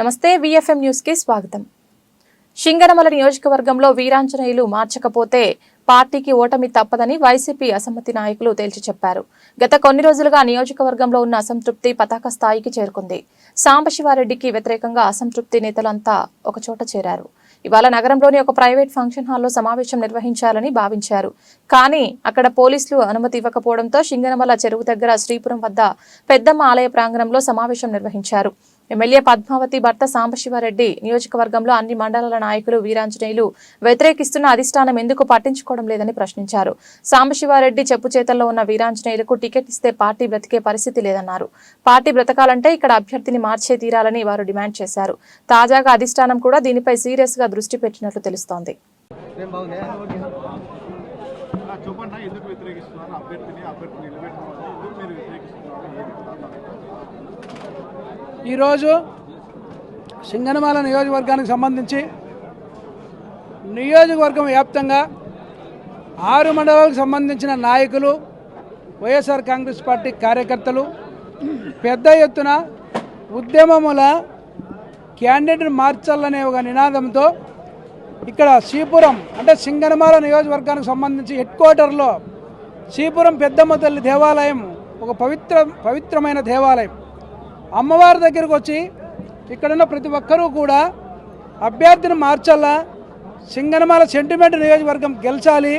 నమస్తే విఎఫ్ఎం న్యూస్కి స్వాగతం. శింగనమల నియోజకవర్గంలో వీరాంజనేయులు మార్చకపోతే పార్టీకి ఓటమి తప్పదని వైసీపీ అసమ్మతి నాయకులు తేల్చి చెప్పారు. గత కొన్ని రోజులుగా నియోజకవర్గంలో ఉన్న అసంతృప్తి పతాక స్థాయికి చేరుకుంది. సాంబశివారెడ్డికి వ్యతిరేకంగా అసంతృప్తి నేతలంతా ఒకచోట చేరారు. ఇవాళ నగరంలోని ఒక ప్రైవేట్ ఫంక్షన్ హాల్లో సమావేశం నిర్వహించాలని భావించారు. కానీ అక్కడ పోలీసులు అనుమతి ఇవ్వకపోవడంతో శింగనమల చెరువు దగ్గర శ్రీపురం వద్ద పెద్దమ్మ ఆలయ ప్రాంగణంలో సమావేశం నిర్వహించారు. ఎమ్మెల్యే పద్మావతి భర్త సాంబశివారెడ్డి నియోజకవర్గంలో అన్ని మండలాల నాయకులు వీరాంజనేయులు వ్యతిరేకిస్తున్న అధిష్టానం ఎందుకు పట్టించుకోవడం లేదని ప్రశ్నించారు. సాంబశివారెడ్డి చెప్పు చేతల్లో ఉన్న వీరాంజనేయులకు టికెట్ ఇస్తే పార్టీ బ్రతికే పరిస్థితి లేదన్నారు. పార్టీ బ్రతకాలంటే ఇక్కడ అభ్యర్థిని మార్చే తీరాలని వారు డిమాండ్ చేశారు. తాజాగా అధిష్టానం కూడా దీనిపై సీరియస్గా దృష్టి పెట్టినట్లు తెలుస్తోంది. ఆ, చెప్పండి ఎందుకు వ్యతిరేకిస్తున్నారు అభ్యర్థిని అభ్యర్థిని నిలబెట్టుకోవాలి ఎందుకు మీరు వ్యతిరేకిస్తున్నారు ఏంటి కారణాలు? ఈరోజు సింగనమాల నియోజకవర్గానికి సంబంధించి నియోజకవర్గం వ్యాప్తంగా ఆరు మండలాలకు సంబంధించిన నాయకులు వైఎస్ఆర్ కాంగ్రెస్ పార్టీ కార్యకర్తలు పెద్ద ఎత్తున ఉద్యమముల క్యాండిడేట్ మార్చాలనే ఒక నినాదంతో ఇక్కడ శ్రీపురం అంటే సింగనమాల నియోజకవర్గానికి సంబంధించి హెడ్ క్వార్టర్లో శ్రీపురం పెద్దమ్మ తల్లి దేవాలయం ఒక పవిత్ర పవిత్రమైన దేవాలయం. అమ్మవారి దగ్గరకు వచ్చి ఇక్కడున్న ప్రతి ఒక్కరూ కూడా అభ్యర్థిని మార్చాలా సింగనమాల సెంటిమెంట్ నియోజకవర్గం గెలిచాలి.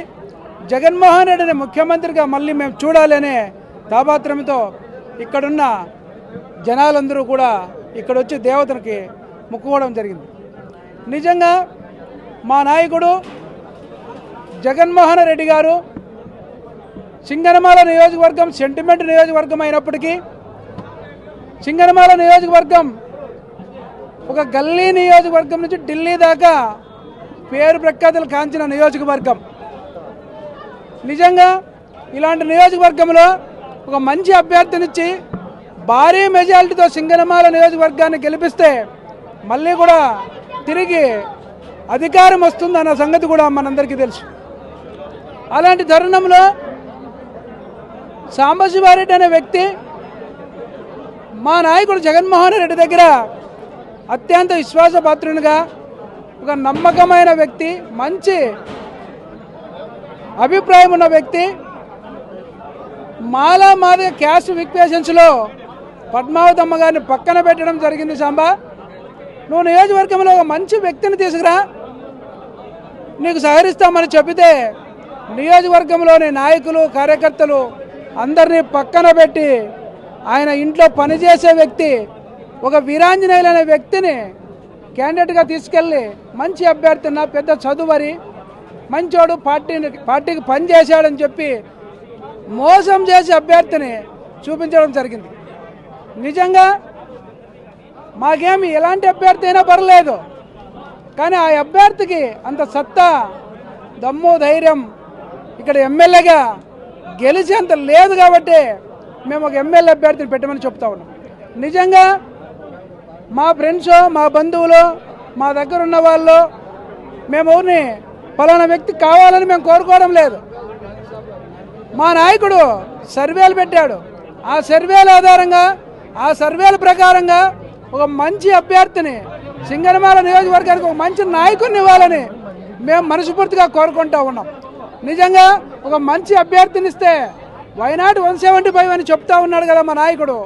జగన్మోహన్ రెడ్డిని ముఖ్యమంత్రిగా మళ్ళీ మేము చూడాలి అనే తాపాత్రంతో ఇక్కడున్న జనాలందరూ కూడా ఇక్కడ వచ్చి దేవతనికి మొక్కుకోవడం జరిగింది. నిజంగా మా నాయకుడు జగన్మోహన్ రెడ్డి గారు సింగనమాల నియోజకవర్గం సెంటిమెంట్ నియోజకవర్గం అయినప్పటికీ చింగనమాల నియోజకవర్గం ఒక గల్లీ నియోజకవర్గం నుంచి ఢిల్లీ దాకా పేరు ప్రఖ్యాతులు కాంచిన నియోజకవర్గం. నిజంగా ఇలాంటి నియోజకవర్గంలో ఒక మంచి అభ్యర్థినిచ్చి భారీ మెజారిటీతో సింగనమాల నియోజకవర్గాన్ని గెలిపిస్తే మళ్ళీ కూడా తిరిగి అధికారం వస్తుందన్న సంగతి కూడా మనందరికీ తెలుసు. అలాంటి తరుణంలో సాంబశివారెడ్డి అనే వ్యక్తి మా నాయకుడు జగన్మోహన్ రెడ్డి దగ్గర అత్యంత విశ్వాసపాత్రునిగా ఒక నమ్మకమైన వ్యక్తి మంచి అభిప్రాయం ఉన్న వ్యక్తి. మాలా మాదిగ క్యాష్ విక్వేషన్స్లో పద్మావతమ్మ గారిని పక్కన పెట్టడం జరిగింది సాంబా. నువ్వు నియోజకవర్గంలో ఒక మంచి వ్యక్తిని తీసుకురా. నీకు సహకరిస్తామని చెబితే నియోజకవర్గంలోని నాయకులు కార్యకర్తలు అందరినీ పక్కన పెట్టి ఆయన ఇంట్లో పనిచేసే వ్యక్తి ఒక వీరాంజనేయులు అనే వ్యక్తిని క్యాండిడేట్గా తీసుకెళ్ళి మంచి అభ్యర్థిన పెద్ద చదువరి మంచోడు పార్టీని పార్టీకి పనిచేశాడని చెప్పి మోసం చేసే అభ్యర్థిని చూపించడం జరిగింది. నిజంగా మాకేమి ఎలాంటి అభ్యర్థి అయినా పర్లేదు కానీ ఆ అభ్యర్థికి అంత సత్తా దమ్ము ధైర్యం ఇక్కడ ఎమ్మెల్యేగా గెలిచేంత లేదు కాబట్టి మేము ఒక ఎమ్మెల్యే అభ్యర్థిని పెట్టమని చెప్తా ఉన్నాం. నిజంగా మా ఫ్రెండ్స్ మా బంధువులు మా దగ్గర ఉన్న వాళ్ళు మేము ఎవరిని పలానా వ్యక్తి కావాలని మేము కోరుకోవడం లేదు. మా నాయకుడు సర్వేలు పెట్టాడు. ఆ సర్వేల ఆధారంగా ఆ సర్వేల ప్రకారంగా ఒక మంచి అభ్యర్థిని సింగనమాల నియోజకవర్గానికి ఒక మంచి నాయకుడిని ఇవ్వాలని మేము మనస్ఫూర్తిగా కోరుకుంటా ఉన్నాం. నిజంగా ఒక మంచి అభ్యర్థిని ఇస్తే వైనాట్ వన్ సెవెంటీ ఫైవ్ అని చెప్తా ఉన్నాడు కదా మా నాయకుడు.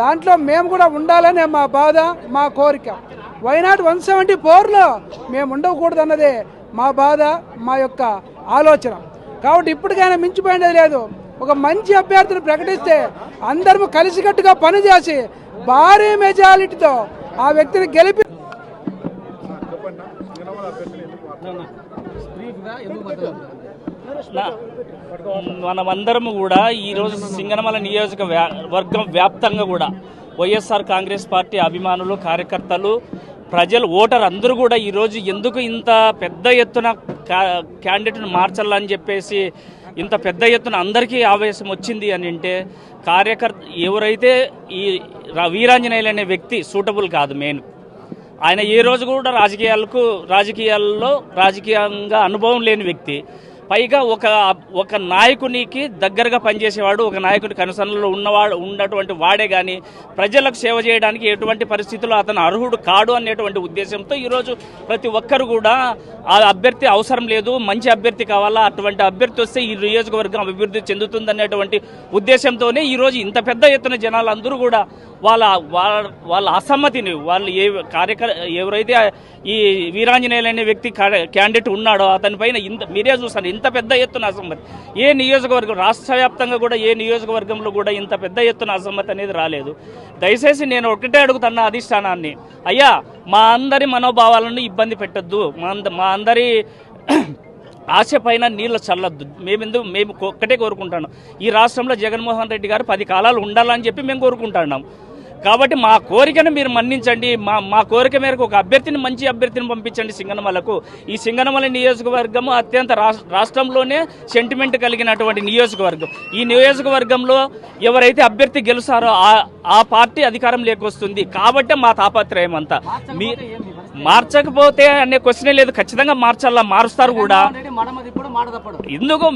దాంట్లో మేము కూడా ఉండాలనే మా బాధ మా కోరిక. వైనాట్ వన్ సెవెంటీ ఫోర్లో మేము ఉండకూడదు అన్నదే మా బాధ మా యొక్క ఆలోచన. కాబట్టి ఇప్పటికైనా మించిపోయినది లేదు. ఒక మంచి అభ్యర్థిని ప్రకటిస్తే అందరము కలిసికట్టుగా పనిచేసి భారీ మెజారిటీతో ఆ వ్యక్తిని గెలిపి చెప్పండి. మనమందరం మనమందరము కూడా ఈరోజు సింగనమల నియోజక వ్యా- వర్గం వ్యాప్తంగా కూడా వైఎస్ఆర్ కాంగ్రెస్ పార్టీ అభిమానులు కార్యకర్తలు ప్రజలు ఓటర్ అందరూ కూడా ఈరోజు ఎందుకు ఇంత పెద్ద ఎత్తున క్యాండిడేట్ను మార్చాలని చెప్పేసి ఇంత పెద్ద ఎత్తున అందరికీ ఆవేశం వచ్చింది అని అంటే కార్యకర్త ఎవరైతే ఈ వీరాంజనేయులు అనే వ్యక్తి సూటబుల్ కాదు మెయిన్. ఆయన ఏ రోజు కూడా రాజకీయాలకు రాజకీయాల్లో రాజకీయంగా అనుభవం లేని వ్యక్తి. పైగా ఒక ఒక నాయకునికి దగ్గరగా పనిచేసేవాడు ఒక నాయకుని కనుసనలో ఉన్నవాడు ఉన్నటువంటి వాడే కానీ ప్రజలకు సేవ చేయడానికి ఎటువంటి పరిస్థితుల్లో అతను అర్హుడు కాడు అనేటువంటి ఉద్దేశంతో ఈరోజు ప్రతి ఒక్కరు కూడా ఆ అభ్యర్థి అవసరం లేదు మంచి అభ్యర్థి కావాలా అటువంటి అభ్యర్థి వస్తే ఈ నియోజకవర్గం అభివృద్ధి చెందుతుంది అనేటువంటి ఉద్దేశంతోనే ఈరోజు ఇంత పెద్ద ఎత్తున జనాలు అందరూ కూడా వాళ్ళ వాళ్ళ వాళ్ళ అసమ్మతిని వాళ్ళు ఏ కార్యకర్ ఎవరైతే ఈ వీరాంజనేయులు అనే వ్యక్తి క్యాండిడేట్ ఉన్నాడో అతని పైన ఇంత మీరే చూస్తారు ఇంత పెద్ద ఎత్తున అసమ్మతి. ఏ నియోజకవర్గం రాష్ట్ర వ్యాప్తంగా కూడా ఏ నియోజకవర్గంలో కూడా ఇంత పెద్ద ఎత్తున అసమ్మతి అనేది రాలేదు. దయచేసి నేను ఒకటే అడుగుతున్న అధిష్టానాన్ని అయ్యా మా అందరి మనోభావాలను ఇబ్బంది పెట్టద్దు. మా అంద- మా అందరి ఆశ పైన నీళ్ళు చల్లద్దు. మేమెందు మేము ఒక్కటే కోరుకుంటాను. ఈ రాష్ట్రంలో జగన్మోహన్ రెడ్డి గారు పది కాలాలు ఉండాలని చెప్పి మేము కోరుకుంటున్నాం. కాబట్టి మా కోరికను మీరు మన్నించండి. మా మా కోరిక మేరకు ఒక అభ్యర్థిని మంచి అభ్యర్థిని పంపించండి సింగనమలకు. ఈ సింగనమల నియోజకవర్గము అత్యంత రాష్ట్రంలోనే సెంటిమెంట్ కలిగినటువంటి నియోజకవర్గం. ఈ నియోజకవర్గంలో ఎవరైతే అభ్యర్థి గెలుస్తారో ఆ ఆ పార్టీ అధికారం లేకొస్తుంది. కాబట్టి మా తాపత్రయం అంతా. మీ మార్చకపోతే అనే క్వశ్చనే లేదు. ఖచ్చితంగా మార్చాలా? మారుస్తారు కూడా. ఎందుకు?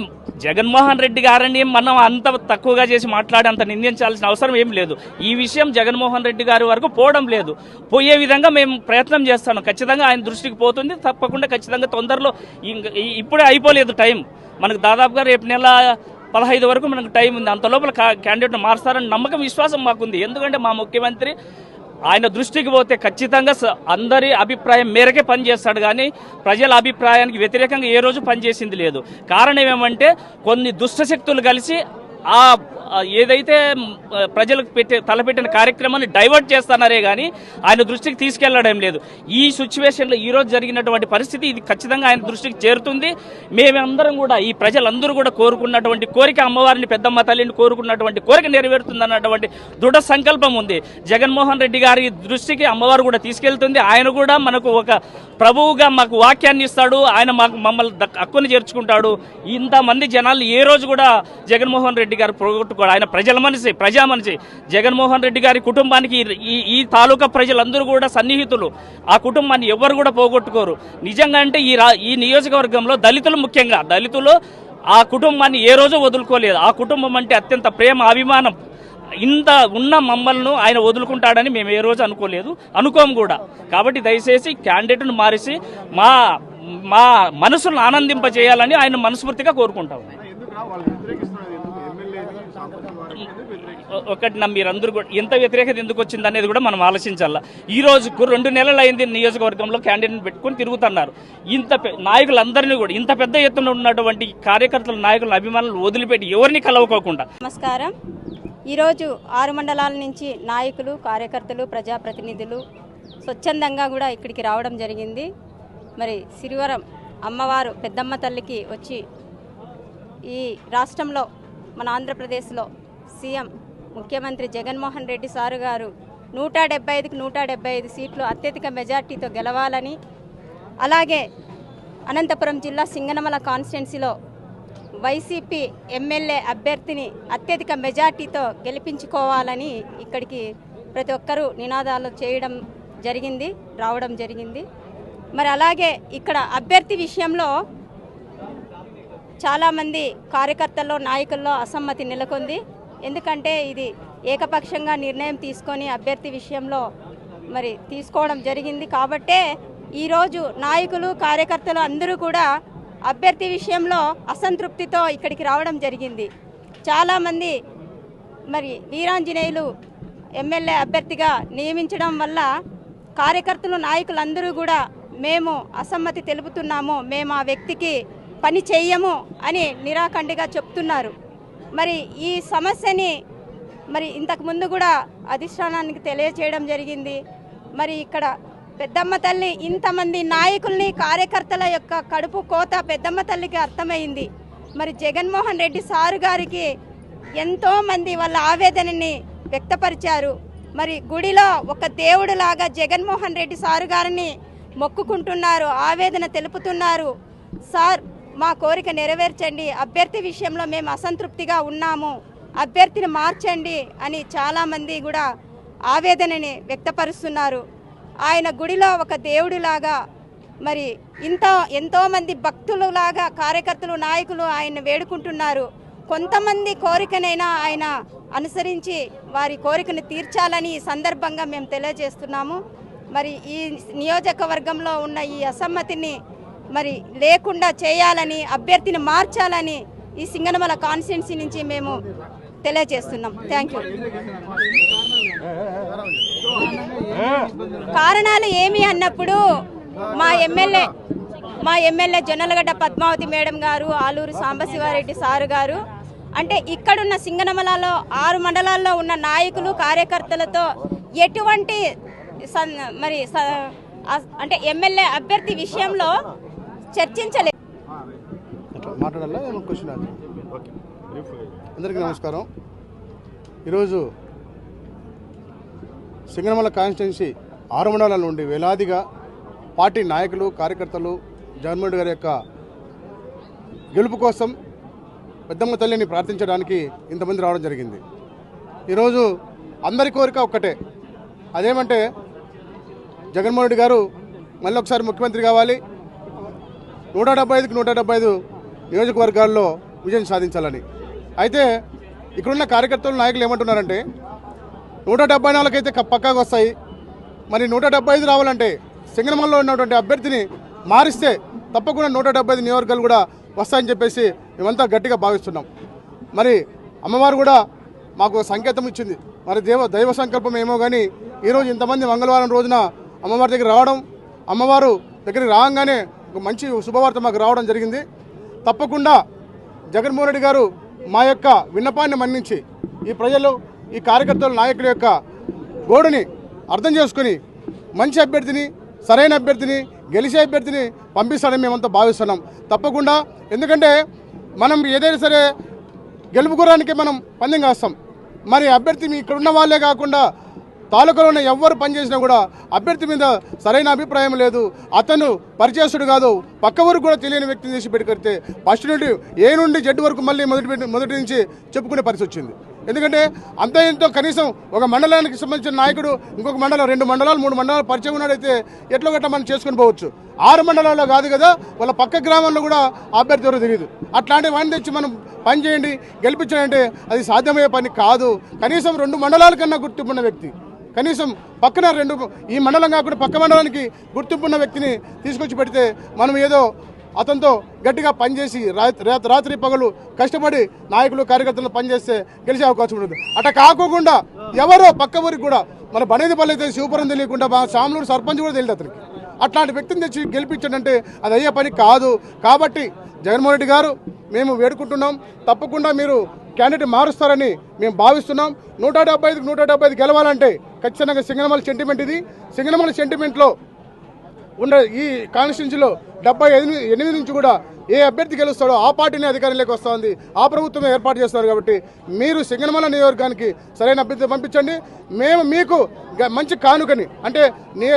జగన్మోహన్ రెడ్డి గారిని మనం అంత తక్కువగా చేసి మాట్లాడి అంత నిందించాల్సిన అవసరం ఏం లేదు. ఈ విషయం జగన్మోహన్ రెడ్డి గారి వరకు పోవడం లేదు. పోయే విధంగా మేము ప్రయత్నం చేస్తాను. ఖచ్చితంగా ఆయన దృష్టికి పోతుంది. తప్పకుండా ఖచ్చితంగా తొందరలో ఇప్పుడే అయిపోలేదు టైం. మనకు దాదాపుగా రేపు నెల పదహైదు వరకు మనకు టైం ఉంది. అంత లోపల క్యాండిడేట్ మారుస్తారని నమ్మకం విశ్వాసం మాకుంది. ఎందుకంటే మా ముఖ్యమంత్రి ఆయన దృష్టికి పోతే ఖచ్చితంగా అందరి అభిప్రాయం మేరకే పనిచేస్తాడు కానీ ప్రజల అభిప్రాయానికి వ్యతిరేకంగా ఏ రోజు పనిచేసింది లేదు. కారణం ఏమంటే కొన్ని దుష్టశక్తులు కలిసి ఆ ఏదైతే ప్రజలకు పెట్టే తలపెట్టిన కార్యక్రమాన్ని డైవర్ట్ చేస్తున్నారే కానీ ఆయన దృష్టికి తీసుకెళ్ళడం లేదు. ఈ సిచ్యువేషన్లో ఈ రోజు జరిగినటువంటి పరిస్థితి ఇది ఖచ్చితంగా ఆయన దృష్టికి చేరుతుంది. మేమందరం కూడా ఈ ప్రజలందరూ కూడా కోరుకున్నటువంటి కోరిక అమ్మవారిని పెద్దమ్మ తల్లిని కోరుకున్నటువంటి కోరిక నెరవేరుతుంది అన్నటువంటి దృఢ సంకల్పం ఉంది. జగన్మోహన్ రెడ్డి గారి దృష్టికి అమ్మవారు కూడా తీసుకెళ్తుంది. ఆయన కూడా మనకు ఒక ప్రభువుగా మాకు వాక్యాన్ని ఇస్తాడు. ఆయన మాకు మమ్మల్ని దక్- హక్కుని చేర్చుకుంటాడు. ఇంతమంది జనాలు ఏ రోజు కూడా జగన్మోహన్ రెడ్డి గారు పోగొట్టుకోడు ఆయన ప్రజల మనిషి ప్రజా మనిషి. జగన్మోహన్ రెడ్డి గారి కుటుంబానికి ఈ ఈ తాలూకా ప్రజలందరూ కూడా సన్నిహితులు. ఆ కుటుంబాన్ని ఎవరు కూడా పోగొట్టుకోరు. నిజంగా అంటే ఈ ఈ నియోజకవర్గంలో దళితులు ముఖ్యంగా దళితులు ఆ కుటుంబాన్ని ఏ రోజు వదులుకోలేదు. ఆ కుటుంబం అంటే అత్యంత ప్రేమ అభిమానం. ఇంత ఉన్న మమ్మల్ని ఆయన వదులుకుంటాడని మేము ఏ రోజు అనుకోలేదు. అనుకోము కూడా. కాబట్టి దయచేసి క్యాండిడేట్ను మారిసి మా మా మనసును ఆనందింపజేయాలని ఆయన మనస్ఫూర్తిగా కోరుకుంటాం. ఒకటి నా మీరందరూ కూడా ఎంత వ్యతిరేకత ఎందుకు వచ్చింది అనేది కూడా మనం ఆలోచించాల? ఈ రోజుకు రెండు నెలలు అయింది నియోజకవర్గంలో క్యాండిడేట్ పెట్టుకొని తిరుగుతున్నారు. ఇంత నాయకులందరినీ కూడా ఇంత పెద్ద ఎత్తున ఉన్నటువంటి కార్యకర్తల నాయకుల అభిమానులు వదిలిపెట్టి ఎవరిని కలవకోకుండా? నమస్కారం. ఈరోజు ఆరు మండలాల నుంచి నాయకులు కార్యకర్తలు ప్రజాప్రతినిధులు స్వచ్ఛందంగా కూడా ఇక్కడికి రావడం జరిగింది. మరి సిరివరం అమ్మవారు పెద్దమ్మ తల్లికి వచ్చి ఈ రాష్ట్రంలో మన ఆంధ్రప్రదేశ్లో సీఎం ముఖ్యమంత్రి జగన్మోహన్ రెడ్డి సారు గారు నూట డెబ్బై ఐదుకి నూట డెబ్బై ఐదు సీట్లు అత్యధిక మెజార్టీతో గెలవాలని అలాగే అనంతపురం జిల్లా సింగనమల కాన్స్టిట్యున్సీలో వైసీపీ ఎమ్మెల్యే అభ్యర్థిని అత్యధిక మెజార్టీతో గెలిపించుకోవాలని ఇక్కడికి ప్రతి ఒక్కరూ నినాదాలు చేయడం జరిగింది రావడం జరిగింది. మరి అలాగే ఇక్కడ అభ్యర్థి విషయంలో చాలామంది కార్యకర్తల్లో నాయకుల్లో అసమ్మతి నెలకొంది. ఎందుకంటే ఇది ఏకపక్షంగా నిర్ణయం తీసుకొని అభ్యర్థి విషయంలో మరి తీసుకోవడం జరిగింది. కాబట్టే ఈరోజు నాయకులు కార్యకర్తలు అందరూ కూడా అభ్యర్థి విషయంలో అసంతృప్తితో ఇక్కడికి రావడం జరిగింది. చాలామంది మరి వీరాంజనేయులు ఎమ్మెల్యే అభ్యర్థిగా నియమించడం వల్ల కార్యకర్తలు నాయకులందరూ కూడా మేము అసమ్మతి తెలుపుతున్నాము. మేము ఆ వ్యక్తికి పని చేయము అని నిరాఖండిగా చెప్తున్నారు. మరి ఈ సమస్యని మరి ఇంతకు ముందు కూడా అధిష్టానానికి తెలియజేయడం జరిగింది. మరి ఇక్కడ పెద్దమ్మ తల్లి ఇంతమంది నాయకుల్ని కార్యకర్తల యొక్క కడుపు కోత పెద్దమ్మ తల్లికి అర్థమైంది. మరి జగన్మోహన్ రెడ్డి సారు గారికి ఎంతోమంది వాళ్ళ ఆవేదనని వ్యక్తపరిచారు. మరి గుడిలో ఒక దేవుడులాగా జగన్మోహన్ రెడ్డి సారు గారిని మొక్కుకుంటున్నారు ఆవేదన తెలుపుతున్నారు. సార్ మా కోరిక నెరవేర్చండి. అభ్యర్థి విషయంలో మేము అసంతృప్తిగా ఉన్నాము. అభ్యర్థిని మార్చండి అని చాలామంది కూడా ఆవేదనని వ్యక్తపరుస్తున్నారు. ఆయన గుడిలో ఒక దేవుడిలాగా మరి ఇంత ఎంతోమంది భక్తులులాగా కార్యకర్తలు నాయకులు ఆయన వేడుకుంటున్నారు. కొంతమంది కోరికనైనా ఆయన అనుసరించి వారి కోరికను తీర్చాలని ఈ సందర్భంగా మేము తెలియజేస్తున్నాము. మరి ఈ నియోజకవర్గంలో ఉన్న ఈ అసమ్మతిని మరి లేకుండా చేయాలని అభ్యర్థిని మార్చాలని ఈ సింగనమల కాన్స్టిట్యున్సీ నుంచి మేము తెలియజేస్తున్నాం. థ్యాంక్ యూ కారణాలు ఏమి అన్నప్పుడు మా ఎమ్మెల్యే మా ఎమ్మెల్యే జొన్నలగడ్డ పద్మావతి మేడం గారు ఆలూరు సాంబశివారెడ్డి సారు గారు అంటే ఇక్కడున్న సింగనమలలో ఆరు మండలాల్లో ఉన్న నాయకులు కార్యకర్తలతో ఎటువంటి మరి స- అంటే ఎమ్మెల్యే అభ్యర్థి విషయంలో చర్చించలేదు. మాట్లాడాలా? ఏమో క్వశ్చన్ అది ఓకే. బ్రీఫ్గా అందరికీ నమస్కారం. ఈరోజు సింగనమల కాన్స్టిట్యున్సీ ఆరు మండలాల నుండి వేలాదిగా పార్టీ నాయకులు కార్యకర్తలు జగన్మోహన్ రెడ్డి గారి యొక్క గెలుపు కోసం పెద్దమ్మ తల్లిని ప్రార్థించడానికి ఇంతమంది రావడం జరిగింది. ఈరోజు అందరి కోరిక ఒక్కటే. అదేమంటే జగన్మోహన్ రెడ్డి గారు మళ్ళీ ఒకసారి ముఖ్యమంత్రి కావాలి. నూట డెబ్బై ఐదుకి నూట డెబ్బై ఐదు నియోజకవర్గాల్లో విజయం సాధించాలని. అయితే ఇక్కడున్న కార్యకర్తలు నాయకులు ఏమంటున్నారంటే నూట డెబ్బై నాలుగైతే అయితే పక్కాగా వస్తాయి. మరి నూట డెబ్బై ఐదు రావాలంటే సింగనమల్లో ఉన్నటువంటి అభ్యర్థిని మారిస్తే తప్పకుండా నూట డెబ్బై ఐదు నియోజకవర్గాలు కూడా వస్తాయని చెప్పేసి మేమంతా గట్టిగా భావిస్తున్నాం. మరి అమ్మవారు కూడా మాకు సంకేతం ఇచ్చింది. మరి దేవ దైవ సంకల్పం ఏమో కానీ ఈరోజు ఇంతమంది మంగళవారం రోజున అమ్మవారి దగ్గర రావడం అమ్మవారు దగ్గరికి రాగానే ఒక మంచి శుభవార్త మాకు రావడం జరిగింది. తప్పకుండా జగన్మోహన్ రెడ్డి గారు మా యొక్క విన్నపాన్ని మన్నించి ఈ ప్రజలు ఈ కార్యకర్తల నాయకుల యొక్క గోడుని అర్థం చేసుకుని మంచి అభ్యర్థిని సరైన అభ్యర్థిని గెలిచే అభ్యర్థిని పంపిస్తాడని మేమంతా భావిస్తున్నాం. తప్పకుండా ఎందుకంటే మనం ఏదైనా సరే గెలుపు గురానికి మనం పందెం కాస్తాం. మరి అభ్యర్థి మీ ఇక్కడ ఉన్న వాళ్ళే కాకుండా తాలూకాలో ఉన్న ఎవ్వరు పనిచేసినా కూడా అభ్యర్థి మీద సరైన అభిప్రాయం లేదు. అతను పరిచయస్తుడు కాదు. పక్క వరకు కూడా తెలియని వ్యక్తిని చేసి పెట్టుకెడితే ఫస్ట్ నుండి ఏ నుండి జడ్డు వరకు మళ్ళీ మొదటి మొదటి నుంచి చెప్పుకునే పరిస్థితి వచ్చింది. ఎందుకంటే అంత ఎంతో కనీసం ఒక మండలానికి సంబంధించిన నాయకుడు ఇంకొక మండలం రెండు మండలాలు మూడు మండలాలు పరిచయం ఉన్నాడైతే ఎట్లా గట్ట మనం చేసుకొని పోవచ్చు? ఆరు మండలాల్లో కాదు కదా వాళ్ళ పక్క గ్రామంలో కూడా అభ్యర్థి ఎవరో తెలియదు అట్లాంటి వాడిని తెచ్చి మనం పని చేయండి గెలిపించాలంటే అది సాధ్యమయ్యే పని కాదు. కనీసం రెండు మండలాల కన్నా గుర్తింపున్న వ్యక్తి. కనీసం పక్కన రెండు ఈ మండలం కాకుండా పక్క మండలానికి గుర్తింపున్న వ్యక్తిని తీసుకొచ్చి పెడితే మనం ఏదో అతనితో గట్టిగా పనిచేసి రాత్రి రాత్రి పగలు కష్టపడి నాయకులు కార్యకర్తలు పనిచేస్తే గెలిచే అవకాశం ఉంటుంది అట కాకోకుండా ఎవరో పక్క ఊరికి కూడా మన బనేదిపల్లి అయితే శివపురం తెలియకుండా మా సాములూరు సర్పంచ్ కూడా తెలియదు అతనికి. అట్లాంటి వ్యక్తిని తెచ్చి గెలిపించాడంటే అది అయ్యే పని కాదు. కాబట్టి జగన్మోహన్ రెడ్డి గారు మేము వేడుకుంటున్నాం. తప్పకుండా మీరు క్యాండిడేట్ మారుస్తారని మేము భావిస్తున్నాం. నూట డెబ్బై ఐదుకి నూట డెబ్బై ఐదు గెలవాలంటే ఖచ్చితంగా సింగనమల సెంటిమెంట్ ఇది. సింగనమల సెంటిమెంట్లో ఉన్న ఈ కాన్స్టిట్యున్సీలో డెబ్బై ఎనిమిది ఎనిమిది నుంచి కూడా ఏ అభ్యర్థి గెలుస్తాడో ఆ పార్టీని అధికారంలోకి వస్తుంది. ఆ ప్రభుత్వం ఏర్పాటు చేస్తారు కాబట్టి మీరు సింగనమల నియోజకవర్గానికి సరైన అభ్యర్థి పంపించండి. మేము మీకు గ- మంచి కానుకని అంటే నీ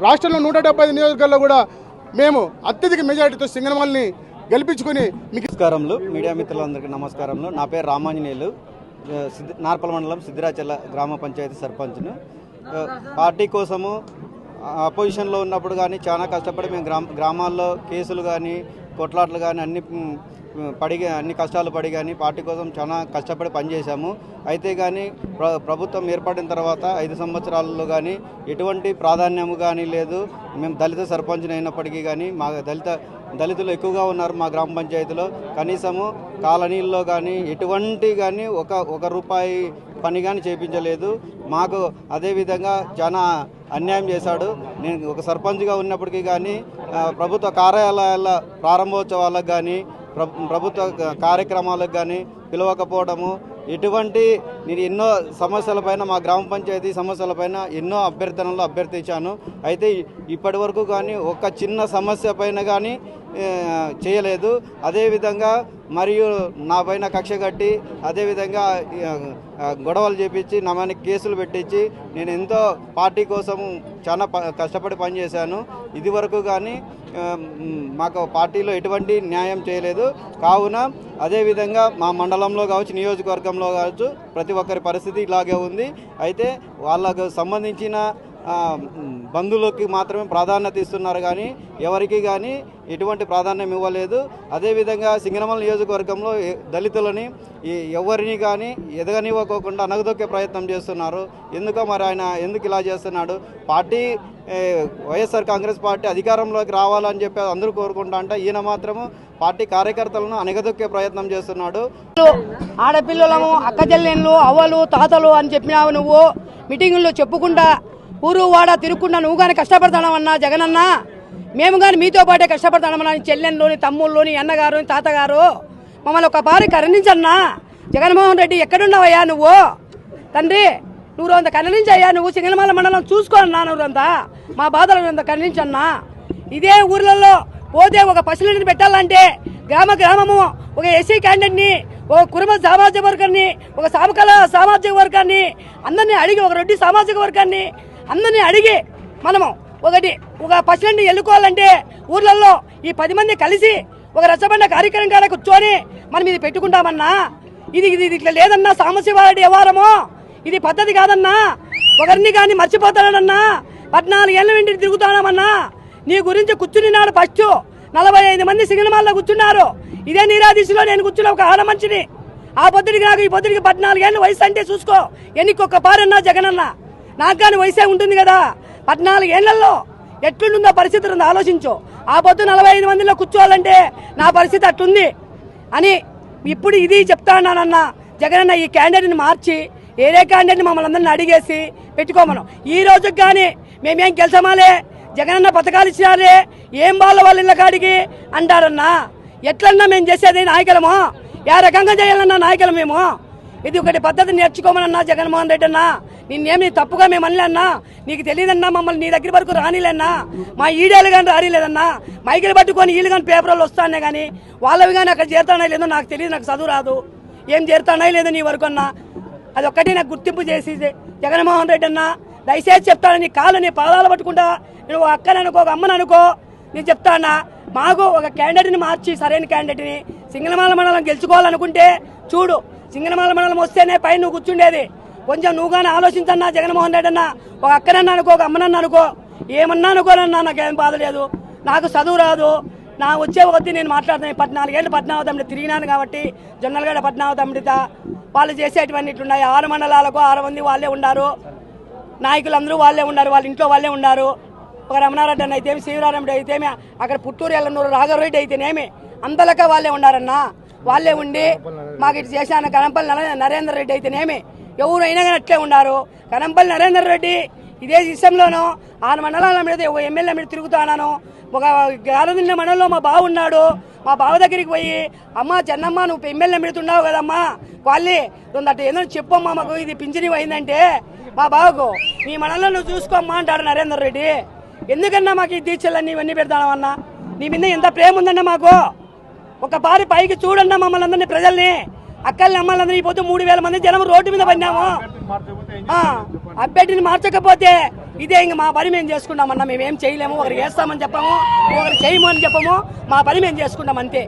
రాష్ట్రంలో నూట డెబ్బై ఐదు కూడా మేము అత్యధిక మెజారిటీతో సింగనమల్ని గెలిపించుకొని నమస్కారంలో మీడియా మిత్రులందరికీ నమస్కారంలో నా పేరు రామాంజనేయులు. నార్పల మండలం సిద్ధిరాచల గ్రామ పంచాయతీ సర్పంచ్ను. పార్టీ కోసము అపోజిషన్లో ఉన్నప్పుడు కానీ చాలా కష్టపడి మేము గ్రామ గ్రామాల్లో కేసులు కానీ కొట్లాట్లు కానీ అన్ని పడి అన్ని కష్టాలు పడి కానీ పార్టీ కోసం చాలా కష్టపడి పనిచేశాము. అయితే కానీ ప్ర ప్రభుత్వం ఏర్పడిన తర్వాత ఐదు సంవత్సరాలలో కానీ ఎటువంటి ప్రాధాన్యము కానీ లేదు. మేము దళిత సర్పంచ్ని అయినప్పటికీ కానీ మా దళిత దళితులు ఎక్కువగా ఉన్నారు మా గ్రామ పంచాయతీలో. కనీసము కాలనీల్లో కానీ ఎటువంటి కానీ ఒక ఒక రూపాయి పని కానీ చేయించలేదు మాకు అదేవిధంగా చాలా అన్యాయం చేశాడు. నేను ఒక సర్పంచ్గా ఉన్నప్పటికీ కానీ ప్రభుత్వ కార్యాలయాల ప్రారంభోత్సవాలకు కానీ ప్రభుత్వ కార్యక్రమాలకు కానీ పిలవకపోవడము ఎటువంటి నేను ఎన్నో సమస్యలపైన మా గ్రామ పంచాయతీ సమస్యలపైన ఎన్నో అభ్యర్థనలు అభ్యర్థించాను. అయితే ఇప్పటి వరకు కానీ ఒక చిన్న సమస్య పైన కానీ చేయలేదు. అదేవిధంగా మరియు నా పైన కక్ష కట్టి అదేవిధంగా గొడవలు చేపించి నా మీద కేసులు పెట్టించి నేను ఎంతో పార్టీ కోసం చాలా కష్టపడి పనిచేశాను. ఇది వరకు కానీ మాకు పార్టీలో ఎటువంటి న్యాయం చేయలేదు. కావున అదేవిధంగా మా మండలంలో కావచ్చు నియోజకవర్గంలో కావచ్చు ప్రతి ఒక్కరి పరిస్థితి ఇలాగే ఉంది. అయితే వాళ్ళకు సంబంధించిన బంధువులకి మాత్రమే ప్రాధాన్యత ఇస్తున్నారు కానీ ఎవరికి కానీ ఎటువంటి ప్రాధాన్యం ఇవ్వలేదు. అదేవిధంగా సింగనమల నియోజకవర్గంలో దళితులని ఎవరిని కానీ ఎదగనివ్వకోకుండా అనగదొక్కే ప్రయత్నం చేస్తున్నారు. ఎందుకో మరి ఆయన ఎందుకు ఇలా చేస్తున్నాడు? పార్టీ వైఎస్ఆర్ కాంగ్రెస్ పార్టీ అధికారంలోకి రావాలని చెప్పి అందరూ కోరుకుంటా అంటే ఈయన మాత్రము పార్టీ కార్యకర్తలను అనగదొక్కే ప్రయత్నం చేస్తున్నాడు. ఆడపిల్లలము అక్కజల్లెళ్ళు అవ్వలు తాతలు అని చెప్పినావు నువ్వు. మీటింగుల్లో చెప్పుకుంటా ఊరు వాడ తిరుక్కుండా నువ్వు కానీ కష్టపడతానమన్నా జగనన్న? మేము కానీ మీతో పాటే కష్టపడతానమన్నా చెల్లెల్లోని చెల్లెళ్ళు తమ్ముళ్ళు అన్నగారు తాతగారు? మమ్మల్ని ఒక పారి కరుణించన్నా? జగన్మోహన్ రెడ్డి ఎక్కడున్నావయ్యా నువ్వు? తండ్రి నువ్వు అంత కరుణించయ్యా నువ్వు సింగనమాల మండలం చూసుకోనన్నా నువ్వంతా మా బాధలు అంత కరుణించన్నా? ఇదే ఊర్లలో పోతే ఒక పసిలిని పెట్టాలంటే గ్రామ గ్రామము ఒక ఎస్సీ క్యాండిడేట్ని ఒక కుటుంబ సామాజిక వర్గాన్ని ఒక సామకళ సామాజిక వర్గాన్ని అందరినీ అడిగి ఒక రెడ్డి సామాజిక వర్గాన్ని అందరినీ అడిగి మనము ఒకటి ఒక పసిలిని ఎన్నుకోవాలంటే ఊర్లలో ఈ పది మంది కలిసి ఒక రచ్చబండ కార్యక్రమం కాడ కూర్చొని మనం ఇది పెట్టుకుంటామన్నా? ఇది ఇది ఇట్లా లేదన్నా? సామశివారెడ్డి వ్యవహారము? ఇది పద్ధతి కాదన్నా? ఒకరిని కానీ మర్చిపోతాడన్నా? పద్నాలుగు ఏళ్ళ వెంటి తిరుగుతానమన్నా నీ గురించి కూర్చుని నాడు ఫస్ట్. నలభై ఐదు మంది సినిమాల్లో కూర్చున్నారు. ఇదే నీరాదిశలో నేను కూర్చున్న ఒక ఆడ మనిషిని. ఆ పొద్దుడికి నాకు ఈ పొద్దుడికి పద్నాలుగేళ్ళు వయసు అంటే చూసుకో. ఎన్నికొక్క పారన్నా జగనన్నా. నాకు కానీ వయసే ఉంటుంది కదా. పద్నాలుగేళ్ళలో ఎట్లుంటుందో పరిస్థితి ఉంది ఆలోచించు. ఆ పొద్దు నలభై ఐదు మందిలో కూర్చోవాలంటే నా పరిస్థితి అట్టుంది అని ఇప్పుడు ఇది చెప్తానన్న జగనన్న ఈ క్యాండిడేట్ని మార్చి ఏరే క్యాండిడేట్ని మమ్మల్ని అందరిని అడిగేసి పెట్టుకోమను ఈ రోజుకి కానీ మేమేం గెలిచామాలే? జగనన్న పథకాలు ఇచ్చినారే? ఏం వాళ్ళ వాళ్ళ ఇళ్ళ కాడికి అంటారన్నా? ఎట్లన్నా మేము చేసేది నాయకులము? ఏ రకంగా చేయాలన్నా నాయకులు మేము? ఇది ఒకటి పద్ధతి నేర్చుకోమనన్నా జగన్మోహన్ రెడ్డి అన్నా. నిన్నేమి తప్పుగా మేము అనలేన్నా నీకు తెలియదన్నా మమ్మల్ని నీ దగ్గర వరకు రానిలేన్నా మా ఈడేలు కానీ రానిలేదన్నా. మైకిలు పట్టుకొని వీళ్ళు కానీ పేపర్లు వస్తానే కానీ వాళ్ళవి కానీ అక్కడ చేరుతానో లేదో నాకు తెలియదు నాకు చదువు రాదు. ఏం చేరుతానో లేదో నీ వరకు అన్నా. అది ఒక్కటి నాకు గుర్తింపు చేసి జగన్మోహన్ రెడ్డి అన్నా దయచేసి చెప్తాను నీ కాళ్ళు నీ పాదాలు పట్టుకుంటా. నేను ఒక అక్కని అనుకో ఒక అమ్మని అనుకో నేను చెప్తానా? మాకు ఒక క్యాండిడేట్ని మార్చి సరైన క్యాండిడేట్ని సింగళమాల మండలం గెలుచుకోవాలనుకుంటే చూడు సింగళమాల మండలం వస్తేనే పైన నువ్వు కూర్చుండేది. కొంచెం నువ్వు కానీ ఆలోచించన్నా జగన్మోహన్ రెడ్డి అన్న ఒక అక్కనన్నా అనుకో ఒక అమ్మనన్నా అనుకో ఏమన్నా అనుకోనన్నా నాకేం బాధ లేదు. నాకు చదువు రాదు. నా వచ్చే కొద్దీ నేను మాట్లాడుతున్నాను పద్నాలుగేళ్ళు పద్నాలుగు తమ్మిడి తిరిగినాను కాబట్టి జొన్నలగడ పద్నాలుగు తమ్మిడిత వాళ్ళు చేసేటువంటి ఇట్లున్నాయి. ఆరు మండలాలకు ఆరు మంది వాళ్ళే ఉన్నారు నాయకులందరూ వాళ్ళే ఉన్నారు వాళ్ళ ఇంట్లో వాళ్ళే ఉన్నారు ఒక రమణారెడ్డి అన్న అయితేమి శివరారెడ్డి అయితేమి అక్కడ పుత్తూరు ఎల్లనూరు రాఘవరెడ్డి అయితేనేమి అంతలక వాళ్ళే ఉన్నారన్నా వాళ్ళే ఉండి మాకు ఇటు చేశాను. కనంపల్లి నరేంద్ర నరేందర్ రెడ్డి అయితేనేమి? ఎవరైనా కానీ అట్లే ఉన్నారు. కనంపల్లి నరేందర్ రెడ్డి ఇదే విషయంలోనూ ఆరు మండలాల మీద ఎమ్మెల్యే మీద తిరుగుతున్నాను ఒక గారదిన్న మండలంలో మా బావ ఉన్నాడు. మా బావ దగ్గరికి పోయి అమ్మ చెన్నమ్మ నువ్వు ఎమ్మెల్యే పెడుతున్నావు కదమ్మా. వాళ్ళి నువ్వు అట్లా ఏదో చెప్పమ్మా మాకు. ఇది పింఛని అయిందంటే మా బావకు నీ మనల్లో నువ్వు చూసుకోమ్మా అంటాడు నరేందర్ రెడ్డి. ఎందుకన్నా మాకు ఈ దీక్షలన్నీ ఇవన్నీ పెడతామన్నా నీ మీద ఎంత ప్రేమ ఉందన్నా మాకు? ఒక బారి పైకి చూడండి మమ్మల్ని అందరినీ ప్రజల్ని అక్కల్ని అమ్మాలందరినీ పోతే మూడు వేల మంది జనం రోడ్డు మీద పడినాము. ఆ, అభ్యర్థిని మార్చకపోతే ఇదే ఇంక మా పని మేము చేసుకుంటామన్నా మేమేం చేయలేము. ఒకరికి వేస్తామని చెప్పాము ఒకరు చేయము అని చెప్పము మా పని మేము చేసుకుంటాం అంతే.